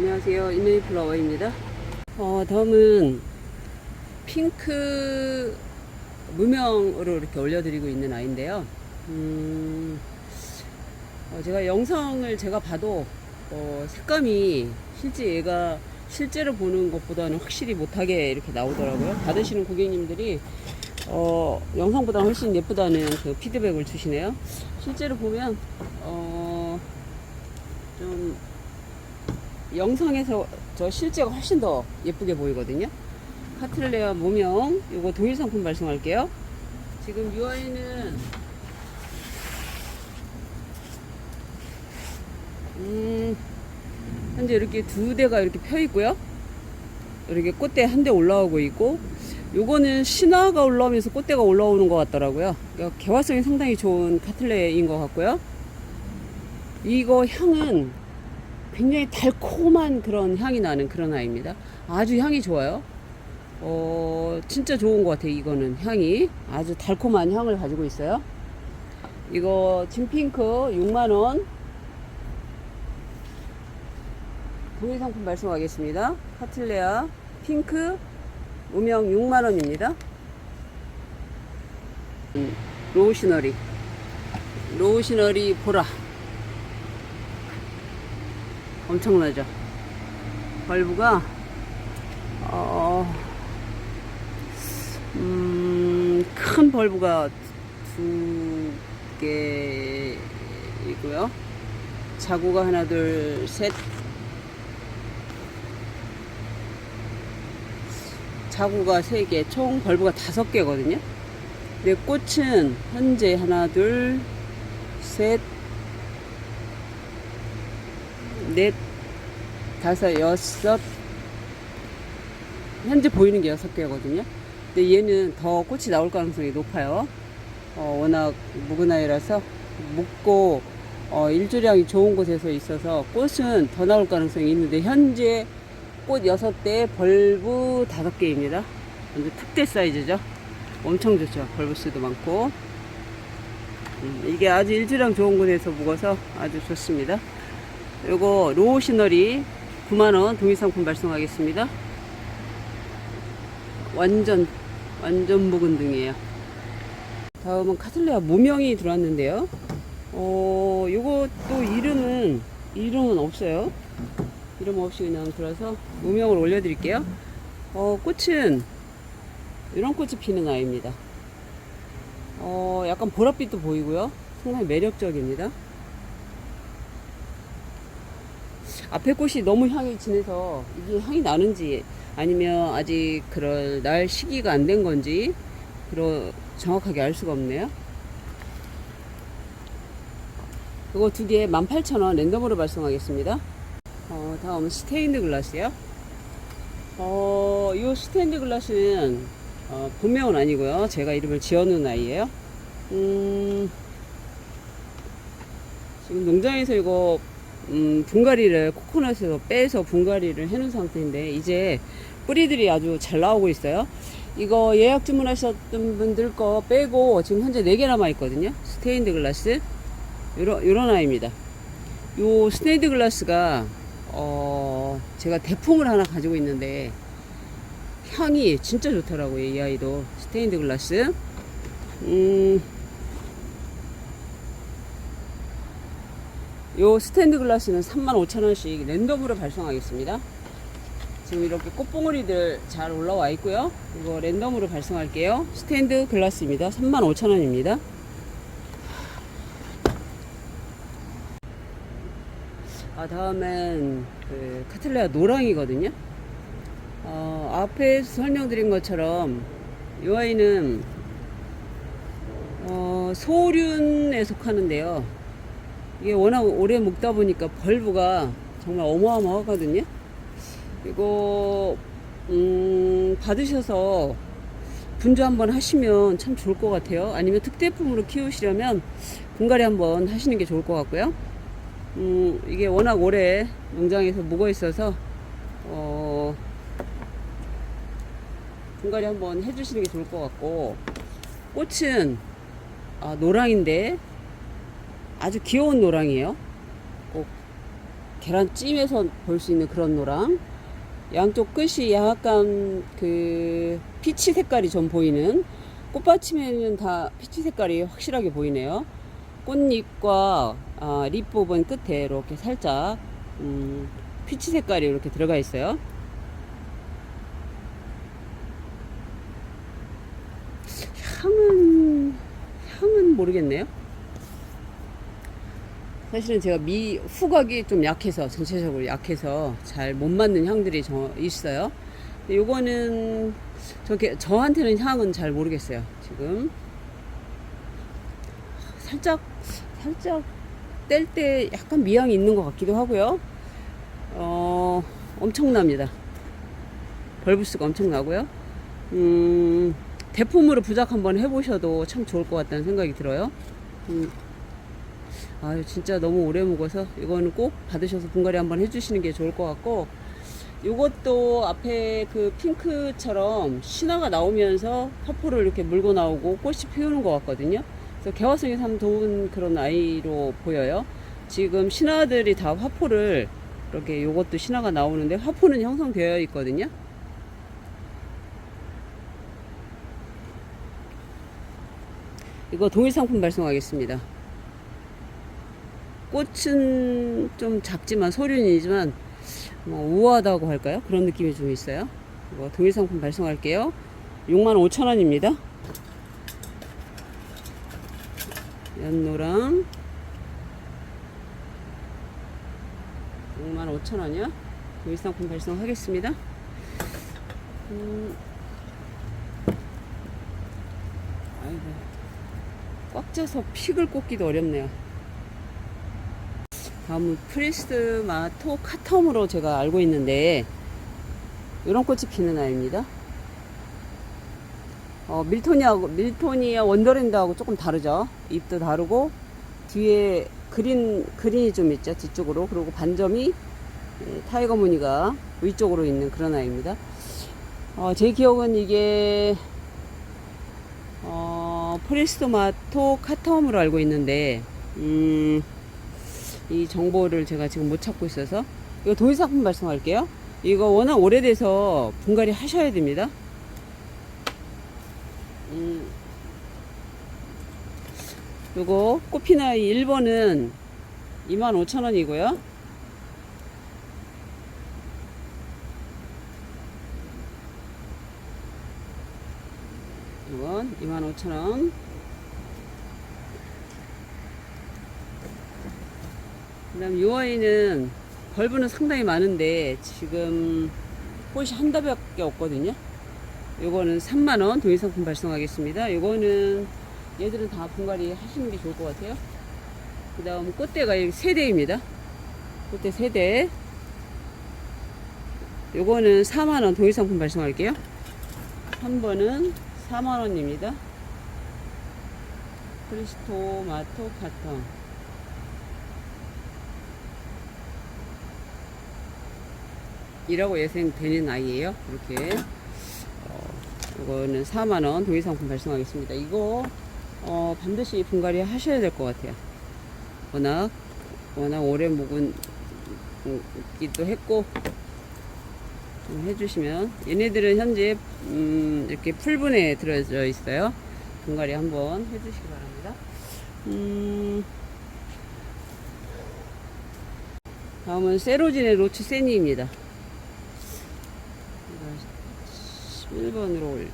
안녕하세요. 인메이 플라워입니다. 어, 다음은 핑크 무명으로 이렇게 올려드리고 있는 아이인데요. 음, 어, 제가 영상을 제가 봐도 어, 색감이 실제 얘가 실제로 보는 것보다는 확실히 못하게 이렇게 나오더라고요. 받으시는 고객님들이 어, 영상보다 훨씬 예쁘다는 그 피드백을 주시네요. 실제로 보면 어, 좀 영상에서 저 실제가 훨씬 더 예쁘게 보이거든요. 카틀레아 모명 요거 동일 상품 발송할게요. 지금 이 아이는 음, 현재 이렇게 두 대가 이렇게 펴 있고요. 이렇게 꽃대 한 대 올라오고 있고 요거는 신화가 올라오면서 꽃대가 올라오는 것 같더라고요. 그러니까 개화성이 상당히 좋은 카틀레인 것 같고요. 이거 향은 굉장히 달콤한 그런 향이 나는 그런 아이입니다. 아주 향이 좋아요. 어, 진짜 좋은 것 같아요. 이거는 향이 아주 달콤한 향을 가지고 있어요. 이거 진핑크 6만원 동일 상품 발송하겠습니다. 카틀레아 핑크 무명 6만원입니다. 음, 로우 시너리 로우 시너리 보라 엄청나죠. 벌브가 어, 음, 큰 벌브가 두 개이고요. 자구가 하나 둘셋. 자구가 세 개, 총 벌브가 다섯 개거든요. 근데 꽃은 현재 하나, 둘, 셋, 넷, 다섯, 여섯, 현재 보이는 게 여섯 개거든요. 근데 얘는 더 꽃이 나올 가능성이 높아요. 어, 워낙 묵은 아이라서 묵고 어, 일조량이 좋은 곳에서 있어서 꽃은 더 나올 가능성이 있는데 현재 꽃 6대, 벌브 5개입니다. 완전 특대 사이즈죠. 엄청 좋죠. 벌브 수도 많고. 음, 이게 아주 일주량 좋은 곳에서 묵어서 아주 좋습니다. 요거 로우 시너리 9만원 동일상품 발송하겠습니다. 완전, 완전 묵은 등이에요. 다음은 카틀레아 무명이 들어왔는데요. 어, 요것도 이름은, 이름은 없어요. 이름 없이 그냥 들어서 무명을 올려드릴게요. 어, 꽃은 이런 꽃이 피는 아이입니다. 어, 약간 보랏빛도 보이고요. 상당히 매력적입니다. 앞에 꽃이 너무 향이 진해서 이게 향이 나는지 아니면 아직 그럴 날 시기가 안 된 건지 그러 정확하게 알 수가 없네요. 이거 두 개 18,000원 랜덤으로 발송하겠습니다. 어, 다음 스테인드 글라스요. 어, 이 스테인드 글라스는 어, 본명은 아니고요. 제가 이름을 지어놓은 아이예요. 음, 지금 농장에서 이거 음, 분갈이를 코코넛에서 빼서 분갈이를 해놓은 상태인데 이제 뿌리들이 아주 잘 나오고 있어요. 이거 예약 주문하셨던 분들 거 빼고 지금 현재 4개 남아 있거든요. 스테인드 글라스. 요런, 요런 아이입니다. 요 스테인드 글라스가 어, 제가 대품을 하나 가지고 있는데 향이 진짜 좋더라고요. 이 아이도 스테인드 글라스. 음, 요 스탠드 글라스는 35,000원씩 랜덤으로 발송하겠습니다. 지금 이렇게 꽃봉오리들 잘 올라와 있고요. 이거 랜덤으로 발송할게요. 스탠드 글라스입니다. 35,000원입니다. 아, 다음엔 그 카틀레아 노랑이거든요. 어, 앞에서 설명드린 것처럼 이 아이는 어, 소륜에 속하는데요. 이게 워낙 오래 묵다 보니까 벌브가 정말 어마어마하거든요. 이거 음, 받으셔서 분주 한번 하시면 참 좋을 것 같아요. 아니면 특대품으로 키우시려면 분갈이 한번 하시는 게 좋을 것 같고요. 음, 이게 워낙 오래 농장에서 묵어 있어서 어, 분갈이 한번 해주시는 게 좋을 것 같고 꽃은 아, 노랑인데 아주 귀여운 노랑이에요. 꼭 계란찜에서 볼 수 있는 그런 노랑. 양쪽 끝이 약간 그 피치 색깔이 좀 보이는 꽃받침에는 다 피치 색깔이 확실하게 보이네요. 꽃잎과 아, 립 부분 끝에 이렇게 살짝 음, 피치 색깔이 이렇게 들어가 있어요. 향은 향은 모르겠네요. 사실은 제가 미 후각이 좀 약해서 전체적으로 약해서 잘 못 맞는 향들이 저 있어요. 요거는 저게 저한테는 향은 잘 모르겠어요. 지금 살짝 살짝 뗄 때 약간 미향이 있는 것 같기도 하고요. 어 엄청납니다. 벌브스가 엄청나고요. 음, 대품으로 부작 한번 해보셔도 참 좋을 것 같다는 생각이 들어요. 음, 아유, 진짜 너무 오래 묵어서 이거는 꼭 받으셔서 분갈이 한번 해주시는 게 좋을 것 같고, 이것도 앞에 그 핑크처럼 신화가 나오면서 화포를 이렇게 물고 나오고 꽃이 피우는 것 같거든요. 그래서 개화성이 참 좋은 그런 아이로 보여요. 지금 신화들이 다 화포를 이렇게 요것도 신화가 나오는데 화포는 형성되어 있거든요. 이거 동일 상품 발송하겠습니다. 꽃은 좀 작지만 소륜이지만 뭐 우아하다고 할까요? 그런 느낌이 좀 있어요. 이거 동일 상품 발송할게요. 65,000원입니다. 연노랑 65,000원이요. 동일 상품 발송하겠습니다. 음, 아이고. 꽉 쪄서 픽을 꽂기도 어렵네요. 다음은 프리스마토 카텀으로 제가 알고 있는데 이런 꽃이 피는 아이입니다. 어, 밀토니아하고 밀토니아 원더랜드하고 조금 다르죠. 잎도 다르고 뒤에 그린 그린이 좀 있죠 뒤쪽으로 그리고 반점이 예, 타이거 무늬가 위쪽으로 있는 그런 아이입니다. 어, 제 기억은 이게 어, 프리스토마토 카텀으로 알고 있는데, 음, 이 정보를 제가 지금 못 찾고 있어서, 이거 동일상품 발송할게요. 이거 워낙 오래돼서 분갈이 하셔야 됩니다. 음, 요거 꽃피나이 1번은 25,000원이고요. 이건 25,000원. 그 다음 이 아이는 벌브는 상당히 많은데 지금 꽃이 한 달밖에 없거든요. 요거는 3만 원 동일 상품 발송하겠습니다. 요거는 얘들은 다 분갈이 하시는 게 좋을 것 같아요. 그 다음 꽃대가 세 대입니다. 꽃대 세 대. 요거는 4만 원 동일 상품 발송할게요. 3번은 4만 원입니다. 크리스토마토 카톤. 이라고 예상되는 아이예요. 이렇게. 어, 이거는 4만원 동일상품 발송하겠습니다. 이거, 어, 반드시 분갈이 하셔야 될 것 같아요. 워낙, 워낙 오래 묵은, 기도 했고, 좀 해주시면 얘네들은 현재 음, 이렇게 풀분에 들어져 있어요. 분갈이 한번 해주시기 바랍니다. 음, 다음은 세로진의 로츠 세니입니다. 11번으로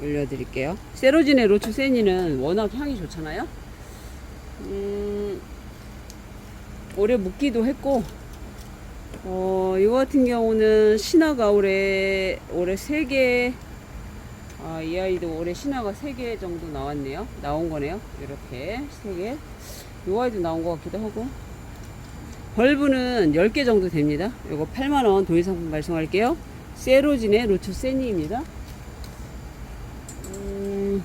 올려드릴게요. 세로진의 로츠 세니는 워낙 향이 좋잖아요. 음, 오래 묵기도 했고 어, 이거 같은 경우는 신화가 올해, 올해 3개, 아, 이 아이도 올해 신화가 3개 정도 나왔네요. 나온 거네요. 이렇게 3개. 이 아이도 나온 것 같기도 하고. 벌브는 10개 정도 됩니다. 이거 8만원 도의상품 발송할게요. 세로진의 로추 세니입니다. 음,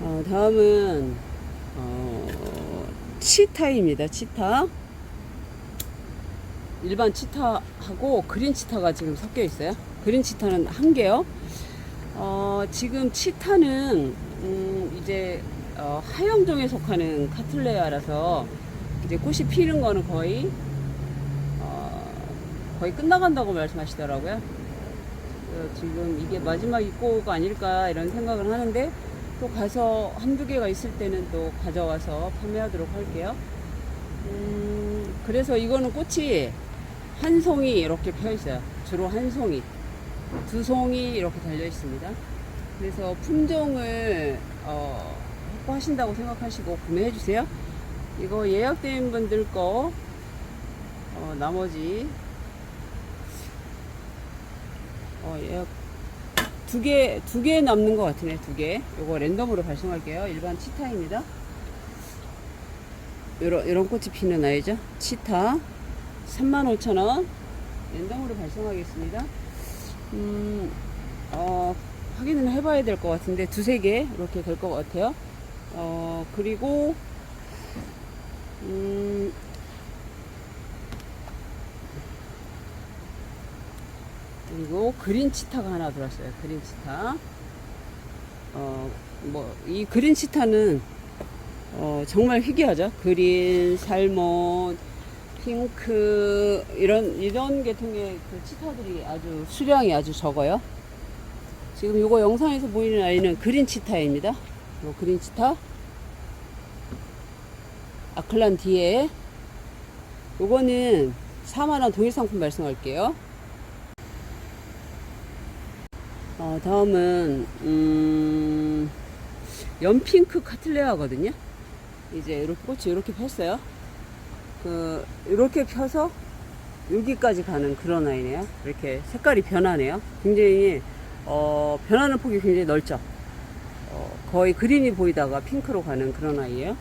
어, 다음은, 어, 치타입니다. 치타. 일반 치타하고 그린 치타가 지금 섞여 있어요. 그린 치타는 한 개요. 어, 지금 치타는 음, 이제 어, 하영종에 속하는 카틀레아라서 이제 꽃이 피는 거는 거의 어, 거의 끝나간다고 말씀하시더라고요. 그래서 지금 이게 마지막 입고가 아닐까 이런 생각을 하는데 또 가서 한두 개가 있을 때는 또 가져와서 판매하도록 할게요. 음, 그래서 이거는 꽃이 한 송이 이렇게 펴 있어요. 주로 한 송이. 두 송이 이렇게 달려 있습니다. 그래서 품종을 어, 확보하신다고 생각하시고 구매해 주세요. 이거 예약된 분들 거 어, 나머지 어, 예약 두 개, 두 개 남는 것 같으네, 두 개. 요거 랜덤으로 발송할게요. 일반 치타입니다. 요런, 요런 꽃이 피는 아이죠. 치타. 35,000원. 랜덤으로 발송하겠습니다. 음, 어, 확인을 해봐야 될 것 같은데, 두세 개, 이렇게 될 것 같아요. 어, 그리고, 음, 그리고 그린 치타가 하나 들었어요. 그린 치타. 어, 뭐, 이 그린 치타는, 어, 정말 희귀하죠. 그린, 살몬, 핑크, 이런, 이런 계통의 그 치타들이 아주 수량이 아주 적어요. 지금 이거 영상에서 보이는 아이는 그린 치타입니다. 요 그린 치타. 아클란 뒤에. 요거는 4만원 동일 상품 발송할게요. 어, 다음은 음, 연핑크 카틀레아거든요. 이제 이렇게 꽃이 이렇게 폈어요. 그 이렇게 펴서 여기까지 가는 그런 아이네요. 이렇게 색깔이 변하네요. 굉장히 어, 변하는 폭이 굉장히 넓죠. 어, 거의 그린이 보이다가 핑크로 가는 그런 아이예요.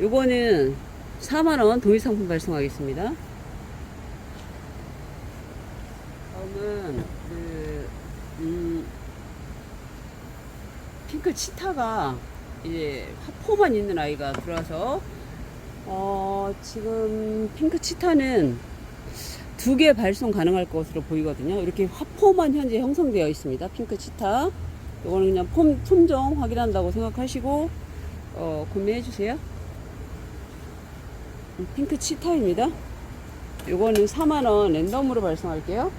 요거는 4만원 동일 상품 발송하겠습니다. 다음은 그 음, 핑크 치타가 이제 화포만 있는 아이가 들어와서 어, 지금 핑크 치타는 두 개 발송 가능할 것으로 보이거든요. 이렇게 화포만 현재 형성되어 있습니다. 핑크 치타. 이거는 그냥 품, 품종 확인한다고 생각하시고 어, 구매해 주세요. 음, 핑크 치타입니다. 요거는 4만원 랜덤으로 발송할게요.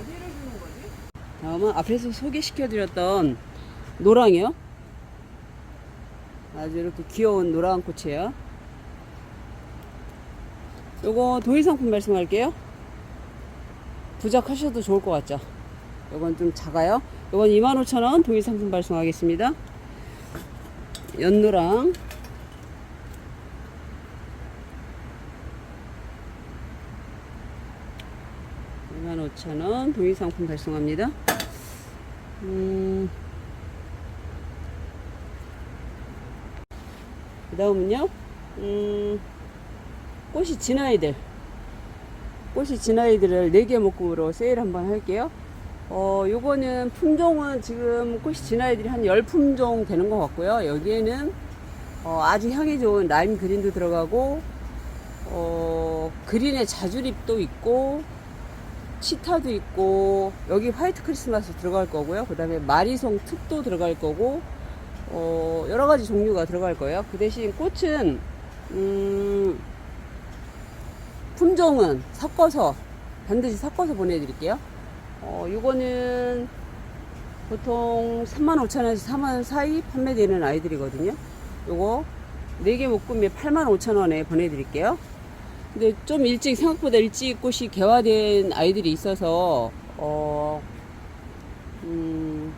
어디를 주는 거지? 다음은 앞에서 소개시켜드렸던 노랑이요. 아주 이렇게 귀여운 노랑 꽃이에요. 요거 도일 상품 말씀할게요. 부작하셔도 좋을 것 같죠? 요건 좀 작아요. 요건 25,000원 도일 상품 발송하겠습니다. 연노랑 25,000원 동일 상품 발송합니다. 음, 그 다음은요, 음, 꽃이 진 아이들. 꽃이 진 아이들을 4개 묶음으로 세일 한번 할게요. 어, 요거는 품종은 지금 꽃이 진 아이들이 한 10품종 되는 것 같고요. 여기에는 어, 아주 향이 좋은 라임 그린도 들어가고, 어, 그린의 자주립도 있고, 치타도 있고 여기 화이트 크리스마스 들어갈 거고요. 그 다음에 마리송 특도 들어갈 거고 어, 여러 가지 종류가 들어갈 거예요. 그 대신 꽃은 음, 품종은 섞어서 반드시 섞어서 보내드릴게요. 어, 이거는 보통 35,000원에서 4만원 사이 판매되는 아이들이거든요. 요거 4개 묶음에 85,000원에 보내드릴게요. 근데 좀 일찍 생각보다 일찍 꽃이 개화된 아이들이 있어서 어, 음,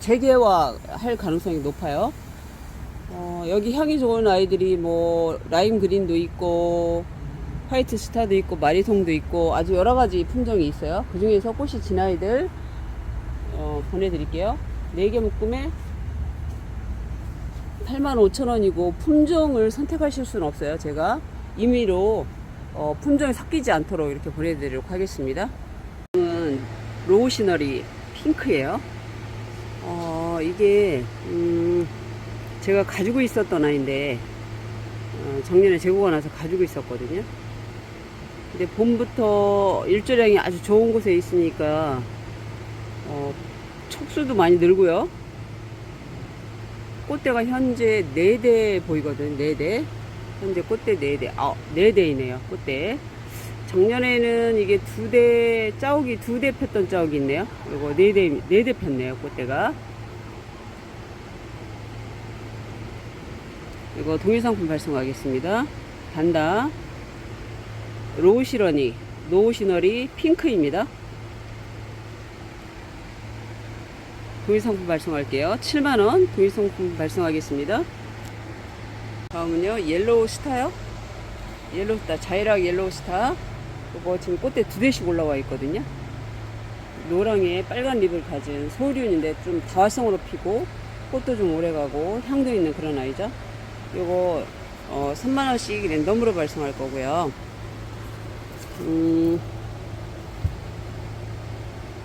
재개화 할 가능성이 높아요. 어, 여기 향이 좋은 아이들이 뭐 라임 그린도 있고 화이트 스타도 있고 마리송도 있고 아주 여러 가지 품종이 있어요. 그 중에서 꽃이 진 아이들 어, 보내드릴게요. 4개 묶음에 85,000원이고 품종을 선택하실 수는 없어요. 제가 임의로 어, 품종이 섞이지 않도록 이렇게 보내드리도록 하겠습니다. 로우 시너리 핑크예요. 어, 이게 음, 제가 가지고 있었던 아이인데 어, 작년에 재고가 나서 가지고 있었거든요. 근데 봄부터 일조량이 아주 좋은 곳에 있으니까 어, 촉수도 많이 늘고요. 꽃대가 현재 4대 보이거든, 4대. 현재 꽃대 4대, 아, 4대이네요, 꽃대. 작년에는 이게 두 대, 짜옥이 두 대 폈던 짜옥이 있네요. 요거 4대, 4대 폈네요, 꽃대가. 이거 동일 상품 발송하겠습니다. 단다. 로우시러니, 노우시너리 핑크입니다. 동일 상품 발송할게요. 7만원 동일 상품 발송하겠습니다. 다음은요, 옐로우 스타요. 옐로우 스타, 자이락 옐로우 스타. 이거 지금 꽃대 두 대씩 올라와 있거든요. 노랑에 빨간 립을 가진 소류인데 좀 다활성으로 피고 꽃도 좀 오래 가고 향도 있는 그런 아이죠. 요거 어, 3만원씩 랜덤으로 발송할 거고요. 음,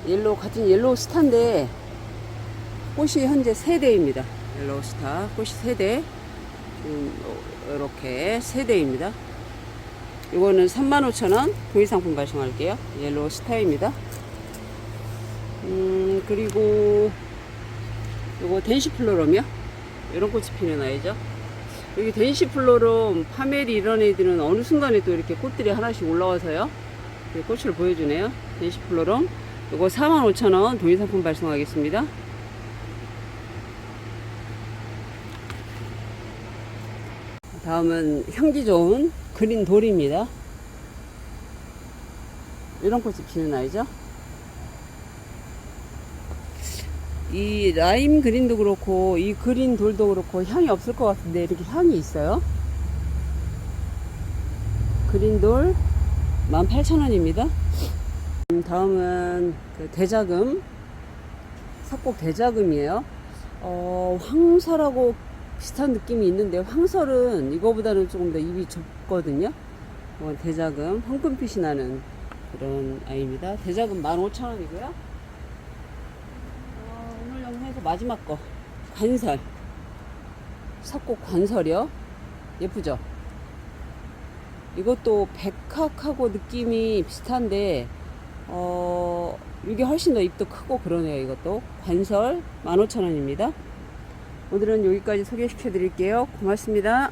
옐로우, 같은 옐로우 스타인데 꽃이 현재 3대입니다. 옐로우 스타 꽃이 3대. 음, 이렇게 3대입니다. 이거는 35,000원 도의 상품 발송할게요. 옐로우 스타입니다. 음, 그리고 이거 덴시플로럼이요. 이런 꽃이 피는 아이죠. 여기 덴시플로럼, 파메리 이런 애들은 어느 순간에 또 이렇게 꽃들이 하나씩 올라와서요. 꽃을 보여주네요. 덴시플로럼. 이거 45,000원 도의 상품 발송하겠습니다. 다음은 향기 좋은 그린 돌입니다. 이런 꽃이 피는 아이죠. 이 라임 그린도 그렇고 이 그린 돌도 그렇고 향이 없을 것 같은데 이렇게 향이 있어요. 그린 돌 18,000원입니다. 다음은 그 대자금 석곡 대자금이에요. 어, 황설하고 비슷한 느낌이 있는데 황설은 이거보다는 조금 더 입이 좁거든요. 어, 대자금 황금빛이 나는 그런 아이입니다. 대자금 15,000원이고요. 어, 오늘 영상에서 마지막 거 관설 석곡 관설이요. 예쁘죠? 이것도 백학하고 느낌이 비슷한데 어, 이게 훨씬 더 입도 크고 그러네요. 이것도 관설 15,000원입니다. 오늘은 여기까지 소개시켜 드릴게요. 고맙습니다.